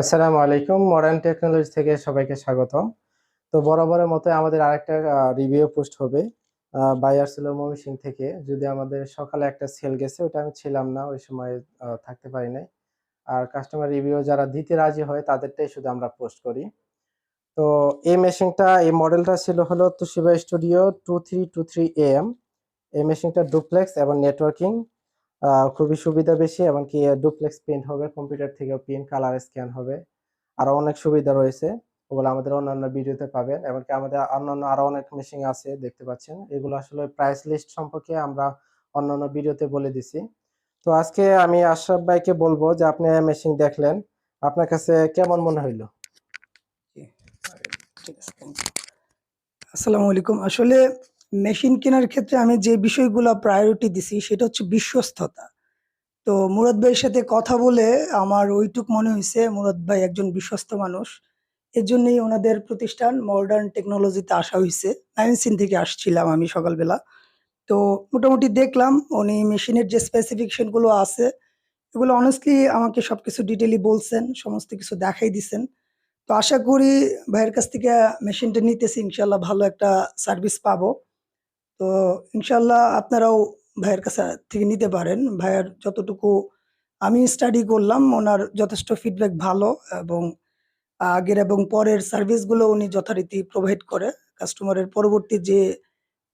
আসসালামু আলাইকুম modern technology থেকে সবাইকে স্বাগতম। তো বরাবরের মতো আমাদের আরেকটা রিভিউ পোস্ট হবে বায়ার ছিল ময়মনসিং থেকে। যদি আমাদের সকালে একটা সেল গেছে ওটা আমি ছিলাম না, ওই সময় থাকতে পারি নাই। আর কাস্টমার রিভিউ যারা দিতে রাজি হয়, তাদেরটাই শুধু আমরা পোস্ট করি। তো এই মেশিনটা এই মডেলটা ছিল হলো Toshiba studio two three two three A M এই মেশিনটা ডুপ্লেক্স এবং নেটওয়ার্কিং খুবই সুবিধা বেশি এমনকি ডুপ্লেক্স প্রিন্ট হবে কম্পিউটার থেকেও প্রিন্ট কালার স্ক্যান হবে। আরও অনেক সুবিধা রয়েছে, ওগুলো আমাদের অন্যান্য ভিডিওতে পাবেন। এমনকি আমাদের অন্যান্য আরও অনেক মেশিন আছে, দেখতে পাচ্ছেন। এগুলো আসলে প্রাইস লিস্ট সম্পর্কে আমরা অন্যান্য ভিডিওতে বলে দিছি। তো আজকে আমি আশরাফ ভাইকে বলব যে আপনি মেশিন দেখলেন, আপনার কাছে কেমন মনে হইল. আসসালামু আলাইকুম। আসলে মেশিন কেনার ক্ষেত্রে আমি যে বিষয়গুলো প্রায়োরিটি দিছি সেটা হচ্ছে বিশ্বস্ততা। তো মুরাদ ভাইয়ের সাথে কথা বলে আমার ওইটুক মনে হয়েছে মুরাদ ভাই একজন বিশ্বস্ত মানুষ এর জন্যই ওনাদের প্রতিষ্ঠান মডার্ন টেকনোলজিতে আসা হয়েছে নাইনসিন থেকে আসছিলাম আমি সকালবেলা। তো মোটামুটি দেখলাম উনি মেশিনের যে স্পেসিফিকেশনগুলো আছে, এগুলো অনেস্টলি আমাকে সবকিছু ডিটেইলি বলছেন, সমস্ত কিছু দেখাই দিছেন। তো আশা করি ভাইয়ের কাছ থেকে মেশিনটা নিতেছি ইনশাল্লাহ ভালো একটা সার্ভিস পাবো। তো ইনশাল্লাহ আপনারাও ভাইয়ের কাছে থেকে নিতে পারেন। ভাইয়ের যতটুকু আমি স্টাডি করলাম, ওনার যথেষ্ট ফিডব্যাক ভালো এবং আগের এবং পরের সার্ভিসগুলো উনি যথারীতি প্রোভাইড করে। কাস্টমারের পরবর্তী যে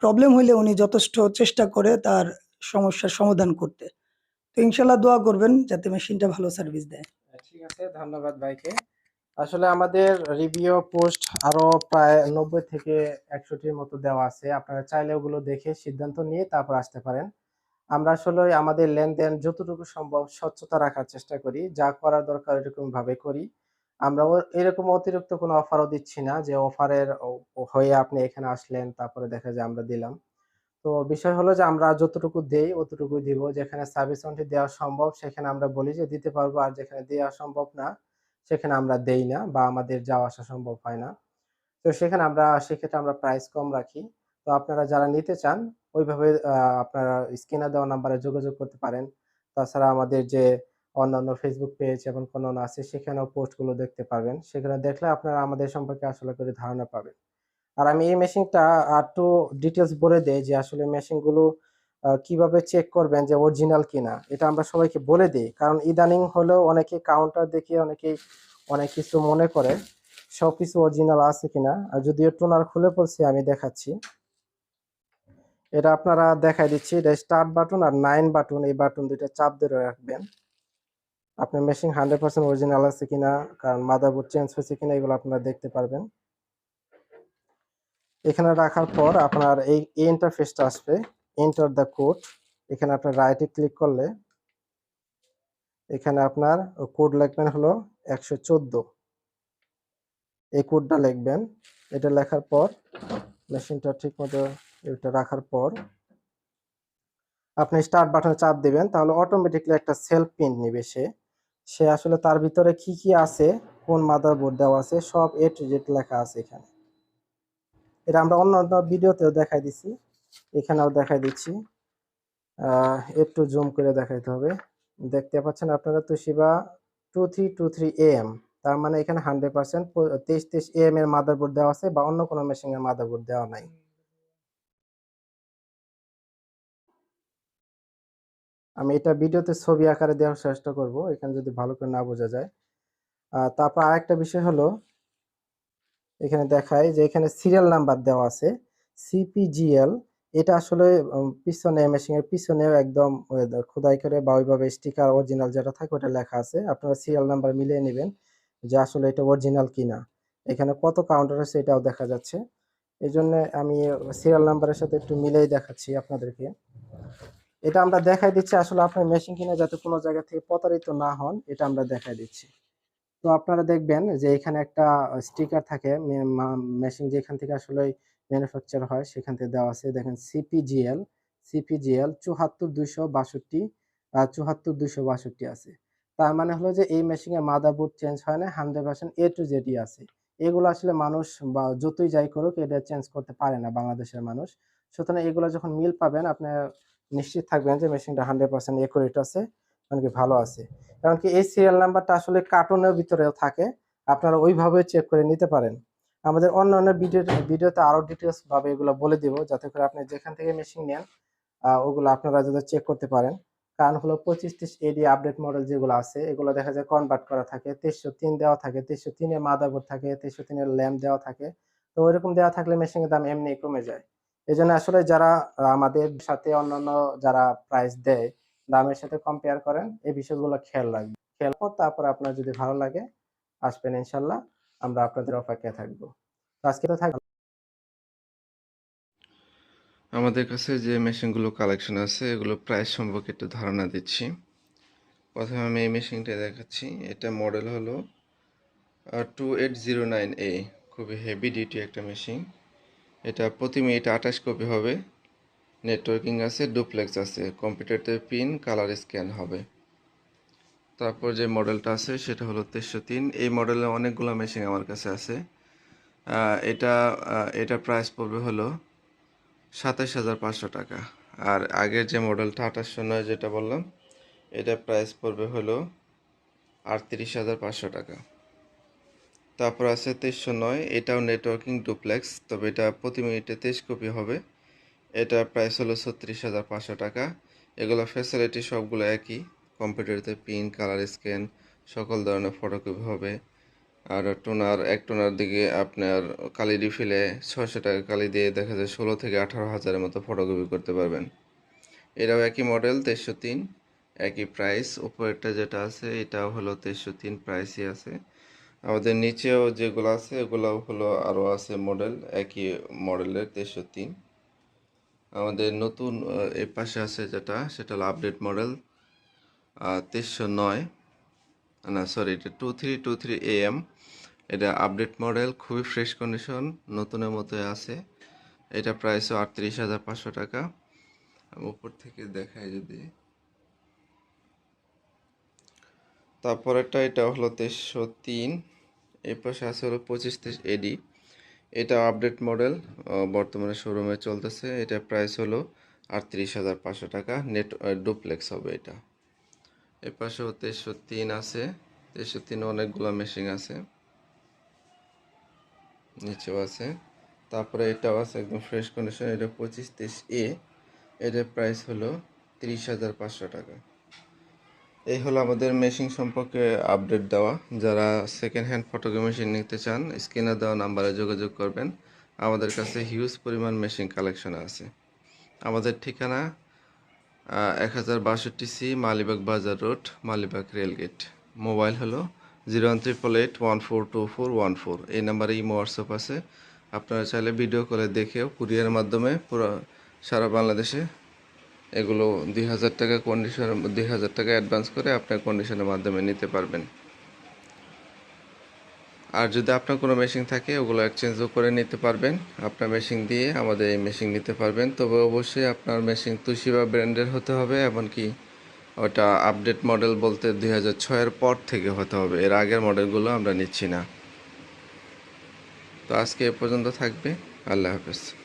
প্রবলেম হইলে উনি যথেষ্ট চেষ্টা করে তার সমস্যার সমাধান করতে। তো ইনশাল্লাহ দোয়া করবেন যাতে মেশিনটা ভালো সার্ভিস দেয়। ঠিক আছে, ধন্যবাদ ভাইকে। আসলে আমাদের রিভিউ পোস্ট আরও প্রায় নব্বই থেকে একশোটির মতো দেওয়া আছে। আপনারা চাইলে ওগুলো দেখে সিদ্ধান্ত নিয়ে তারপর আসতে পারেন। আমরা আসলে আমাদের লেনদেন যতটুকু সম্ভব স্বচ্ছতা রাখার চেষ্টা করি। যা করার দরকার এরকম ভাবে করি। আমরা এরকম অতিরিক্ত কোনো অফারও দিচ্ছি না যে অফারের হয়ে আপনি এখানে আসলেন, তারপরে দেখা যায় আমরা দিলাম। তো বিষয় হলো যে আমরা যতটুকু দেই অতটুকুই দিব। যেখানে সার্ভিস ওয়ারেন্টি দেওয়া সম্ভব, সেখানে আমরা বলি যে দিতে পারব, আর যেখানে দেওয়া সম্ভব না সেখানে আমরা দেই না বা আমাদের যাওয়া আসা সম্ভব হয় না। তো সেখানে আমরা, সেক্ষেত্রে আমরা প্রাইস কম রাখি। তো আপনারা যারা নিতে চান, ওইভাবে আপনারা স্ক্রিনে দেওয়া নাম্বারে যোগাযোগ করতে পারেন। তাছাড়া আমাদের যে অন্যান্য ফেসবুক পেজ এবং কোনো আছে, সেখানেও পোস্টগুলো দেখতে পারবেন। সেখানে দেখলে আপনারা আমাদের সম্পর্কে আসলে করে ধারণা পাবেন। আর আমি এই মেশিনটা আর একটু ডিটেলস বলে দেই যে আসলে মেশিনগুলো কীভাবে চেক করবেন যে অরিজিনাল কিনা? এটা আমরা সবাইকে বলে দিই। কারণ ইদানিং হলেও অনেকে কাউন্টার দেখে অনেকেই অনেক কিছু মনে করে সব কিছু অরিজিনাল আছে কিনা। আর যদিও টোনার খুলে পড়ছে, আমি দেখাচ্ছি। এটা আপনারা দেখাই দিচ্ছি। এটা স্টার্ট বাটন আর নাইন বাটন এই বাটন দুইটা চাপ ধরে রাখবেন। আপনার মেশিন হান্ড্রেড পার্সেন্ট অরিজিনাল আছে কিনা, কারণ মাদারবোর্ড চেঞ্জ হয়েছে কিনা, এগুলো আপনারা দেখতে পারবেন। এখানে রাখার পর আপনার এই ইন্টারফেসটা আসবে। এন্টার দ্য কোড এখানে আপনার রাইটে ক্লিক করলে এখানে আপনার কোড লিখবেন হলো একশো চোদ্দ। এই কোডটা লিখবেন। এটা লেখার পর মেশিনটা ঠিক মতো এটা রাখার পর আপনি স্টার্ট বাটনে চাপ দিবেন, তাহলে অটোমেটিকলি একটা সেলফ প্রিন্ট নিবে সে। সে আসলে তার ভিতরে কি কি আছে, কোন মাদারবোর্ড দেওয়া আছে, সব এ টু জেড লেখা আছে এখানে। এটা আমরা অন্য অন্য ভিডিওতেও দেখাই দিছি। এখানেও দেখাই দিচ্ছি। একটু জুম করে দেখাইতে হবে। দেখতে পাচ্ছেন আপনারা তো Toshiba two three two three M তার মানে এখানে হান্ড্রেড পার্সেন্ট তেইশ তেইশ এম এর মাদারবোর্ড দেওয়া আছে বা অন্য কোনো মেশিনের মাদারবোর্ড দেওয়া নাই। আমি এটা ভিডিওতে ছবি আকারে দেওয়ার চেষ্টা করব, এখানে যদি ভালো করে না বোঝা যায়। তারপর আরেকটা বিষয় হলো, এখানে দেখায় যে এখানে সিরিয়াল নাম্বার দেওয়া আছে সিপিজিএল এটা আসলে পিছনে মেশিন এর পিছনেও একদম খোদাই করে বা ওইভাবে স্টিকার অরিজিনাল যেটা থাকে ওটা লেখা আছে। আপনারা সিরিয়াল নাম্বার মিলিয়ে নেবেন যে আসলে এটা অরিজিনাল কিনা। এখানে কত কাউন্টার আছে এটাও দেখা যাচ্ছে। এই জন্য আমি সিরিয়াল নাম্বারের সাথে একটু মিলেই দেখাচ্ছি আপনাদেরকে। এটা আমরা দেখাই দিচ্ছি আসলে আপনার মেশিন কিনে যাতে কোনো জায়গা থেকে প্রতারিত না হন, এটা আমরা দেখাই দিচ্ছি। তো আপনারা দেখবেন যে এখানে একটা স্টিকার থাকে মেশিন যেখান থেকে আসলে ম্যানুফ্যাকচার হয়, সেখান থেকে দেওয়া আছে। দেখেন সিপিজিএল সিপিজিএল চুহাত্তর দুইশো বাষট্টি চুহাত্তর দুইশো বাষট্টি আছে। তার মানে হলো যে এই মেশিনের মাদারবোর্ড চেঞ্জ হয় না হান্ড্রেড পার্সেন্ট এ টু জেডই আছে। এগুলো আসলে মানুষ বা যতই যাই করুক, এটা চেঞ্জ করতে পারে না বাংলাদেশের মানুষ। সুতরাং এগুলো যখন মিল পাবেন, আপনি নিশ্চিত থাকবেন যে মেশিনটা হান্ড্রেড পার্সেন্ট একুরেট আছে। মানে কি ভালো আছে। এমনকি এই সিরিয়াল নাম্বারটা আসলে কার্টুনের ভিতরেও থাকে। আপনারা ওইভাবে চেক করে নিতে পারেন। আমাদের অন্যান্য ভিডিও ভিডিওতে আরও ডিটেলস ভাবে এগুলো বলে দিব, যাতে করে আপনি যেখান থেকে মেশিন নেন ওগুলো আপনারা যাতে চেক করতে পারেন। কারণ হলো পঁচিশ তিরিশ এডি আপডেট মডেল যেগুলো আছে, এগুলো দেখা যায় কনভার্ট করা থাকে তেইশশো তিন দেওয়া থাকে তেইশশো তিনের মাদারবোর্ড থাকে তেইশশো তিনের ল্যাম্প দেওয়া থাকে। তো ওইরকম দেওয়া থাকলে মেশিনের দাম এমনি কমে যায়। এই আসলে যারা, আমাদের সাথে অন্যান্য যারা প্রাইস দেয় দামের সাথে কম্পেয়ার করেন, এই বিষয়গুলো খেয়াল রাখবেন। খেয়াল পর তারপর আপনার যদি ভালো লাগে, আসবেন ইনশাল্লাহ, আমরা আপনাদের অপেক্ষায় থাকব। আজকে তো থাকবে আমাদের কাছে যে মেশিনগুলো কালেকশন আছে, এগুলো প্রাইস সম্পর্কে একটু ধারণা দিচ্ছি। প্রথমে আমি এই মেশিনটা দেখাচ্ছি। এটা মডেল হলো two eight zero nine A খুবই হেভি ডিউটি একটা মেশিন এটা প্রতি মিনিটে আঠাশ কপি হবে। নেটওয়ার্কিং আছে, ডুপ্লেক্স আছে। কম্পিউটারতে পিন, কালার স্ক্যান হবে। তারপর যে মডেলটা আছে, সেটা হলো তেইশশো তিন। এই মডেলে অনেকগুলো মেশিন আমার কাছে আছে। এটা এটা প্রাইস পড়বে হলো সাতাশ হাজার পাঁচশো টাকা। আর আগের যে মডেলটা আঠাশশো নয়, যেটা বললাম, এটা প্রাইস পড়বে হলো আটত্রিশ হাজার পাঁচশো টাকা। তারপর আছে তেইশশো নয়, এটাও নেটওয়ার্কিং ডুপ্লেক্স তবে এটা প্রতি মিনিটে তেইশ কপি হবে। এটা প্রাইস হলো ছত্রিশ হাজার পাঁচশো টাকা। এগুলো ফ্যাসিলিটি সবগুলো একই। কম্পিউটারতে পিন কালার স্ক্যান সকল ধরনের ফটোকপি হবে। আর টোনার এক টোনার দিকে আপনার কালি রিফিলে ছয়শো টাকা কালি দিয়ে দেখা যায় ষোলো থেকে আঠারো হাজারের মতো ফটোকপি করতে পারবেন। এটাও একই মডেল তেইশশো তিন, একই প্রাইস উপরেরটা যেটা আছে, এটাও হলো তেইশশো তিন প্রাইসই আছে। আমাদের নিচেও যেগুলো আছে এগুলো হলো আরও আছে মডেল একই মডেলের তেইশশো তিন। আমাদের নতুন এই পাশে আছে যেটা, সেটা হলো আপডেট মডেল তেইশশো নয়। না সরি এটা two three two three AM এটা আপডেট মডেল খুবই ফ্রেশ কন্ডিশন নতুনের মতোই আছে। এটা প্রাইসও আটত্রিশ হাজার পাঁচশো টাকা। উপর থেকে দেখাই যদি। তারপরেরটা এটা হলো তেইশশো তিন। এই পাশে আছে হলো পঁচিশ তেইশ এডি এটা আপডেট মডেল বর্তমানে শোরুমে চলতেছে। এটা প্রাইস হলো আটত্রিশ হাজার পাঁচশো টাকা। নেট ডুপ্লেক্স হবে এটা। এর পাশেও তেইশশো তিন আছে। তেইশশো তিন অনেকগুলো মেশিন আছে। নিচেও আছে। তারপরে এটাও আছে, একদম ফ্রেশ কন্ডিশন এটা পঁচিশ তেইশ এ এটার প্রাইস হলো তিরিশ হাজার পাঁচশো টাকা। এই হলো আমাদের মেশিন সম্পর্কে আপডেট দেওয়া। যারা সেকেন্ড হ্যান্ড ফটোগ্রাফি মেশিন নিতে চান স্ক্রিনে দেওয়া নাম্বারে যোগাযোগ করবেন। আমাদের কাছে হিউজ পরিমাণ মেশিন কালেকশন আছে। আমাদের ঠিকানা এক হাজার বাষট্টি C Malibagh Bazar road, Malibagh railgate. Mobile হলো zero one triple eight one four two four one four এই নাম্বারে ইমো, হোয়াটসঅ্যাপ আছে। আপনারা চাইলে ভিডিও কলে দেখেও কুরিয়ারের মাধ্যমে পুরো সারা বাংলাদেশে এগুলো দুই হাজার টাকা কন্ডিশন দুই হাজার টাকা অ্যাডভান্স করে আপনার কন্ডিশনের মাধ্যমে নিতে পারবেন। আর যদি আপনার কোনো মেশিন থাকে, ওগুলো এক্সচেঞ্জও করে নিতে পারবেন। আপনার মেশিন দিয়ে আমাদের এই মেশিন নিতে পারবেন। তবে অবশ্যই আপনার মেশিন তুষিবা ব্র্যান্ডের হতে হবে, এমনকি ওটা আপডেট মডেল বলতে দুই হাজার ছয়ের পর থেকে হতে হবে। এর আগের মডেলগুলো আমরা নিচ্ছি না। তো আজকে এ পর্যন্ত থাকবে। আল্লাহ হাফেজ।